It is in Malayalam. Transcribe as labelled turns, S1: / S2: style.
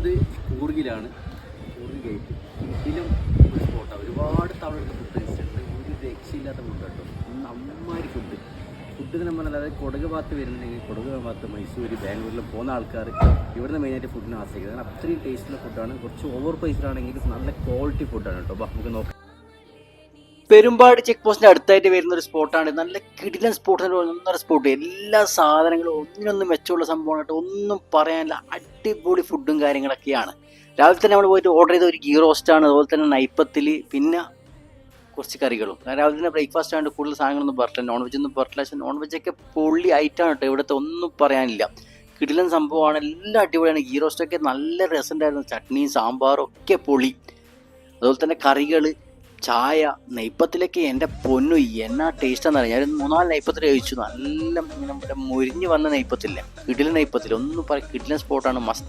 S1: ഉള്ളത് കൂർഗിലാണ്. കൂർഗ് ഗേറ്റ് ഇതിലും ഒരു സ്പോട്ടാണ് ഒരുപാട് തവണ ഫുഡ് ഒരു രക്ഷയില്ലാത്ത ഫുഡ് കേട്ടോ. നന്നായി ഫുഡ് ഫുഡ് നമ്മൾ അതായത് കൊടക് ഭാഗത്ത് വരുന്നുണ്ടെങ്കിൽ കൊടക് ഭാഗത്ത് മൈസൂർ ബാംഗ്ലൂരിൽ പോകുന്ന ആൾക്കാർ ഇവിടുന്ന് മെയിനായിട്ട് ഫുഡിന് ആശ്രയിക്കുന്നത്. കാരണം അത്രയും ടേസ്റ്റുള്ള ഫുഡാണ് കുറച്ച് ഓവർ പ്രൈസിലാണെങ്കിലും നല്ല ക്വാളിറ്റി ഫുഡാണ് കേട്ടോ. അപ്പോൾ നമുക്ക് നോക്കാം. പെരുമ്പാട് ചെക്ക് പോസ്റ്റിന്റെ അടുത്തായിട്ട് വരുന്ന ഒരു സ്പോട്ടാണ് നല്ല കിടിലൻ സ്പോട്ട് ഒന്നര സ്പോട്ട് എല്ലാ സാധനങ്ങളും ഒന്നിനൊന്നും മെച്ചമുള്ള സംഭവമാണ് കേട്ടോ. ഒന്നും പറയാനില്ല. അടിപൊളി ഫുഡും കാര്യങ്ങളൊക്കെയാണ്. രാവിലെ തന്നെ നമ്മൾ പോയിട്ട് ഓർഡർ ചെയ്ത ഒരു ഗീ റോസ്റ്റ് ആണ് അതുപോലെ തന്നെ നൈപ്പത്തിൽ പിന്നെ കുറച്ച് കറികളും. രാവിലെ തന്നെ ബ്രേക്ക്ഫാസ്റ്റ് ആയതുകൊണ്ട് കൂടുതൽ സാധനങ്ങളൊന്നും പറഞ്ഞില്ല നോൺ വെജ് ഒന്നും പറഞ്ഞില്ല പക്ഷേ നോൺ വെജ് ഒക്കെ പൊള്ളി ഐറ്റാണ് കേട്ടോ. ഇവിടുത്തെ ഒന്നും പറയാനില്ല. കിടിലൻ സംഭവമാണ്. എല്ലാം അടിപൊളിയാണ്. ഗീ റോസ്റ്റൊക്കെ നല്ല രസമുണ്ടായിരുന്നു. ചട്നിയും സാമ്പാറും ഒക്കെ പൊളി. അതുപോലെ തന്നെ കറികൾ ചായ നെയ്പ്പത്തിലേക്ക് എന്റെ പൊന്നു എന്നാ ടേസ്റ്റ് എന്നറിയാം ഞാൻ ഒരു മൂന്നാൽ നെയ്പ്പത്തിൽ കഴിച്ചു. നല്ല ഇങ്ങനെ മുരിഞ്ഞു വന്ന നെയ്പ്പത്തില്ലേ. കിടിലൻ നെയ്പ്പത്തിൽ ഒന്നും പറയാം കിടിലൻ സ്പോട്ടാണ് മസ്റ്റ്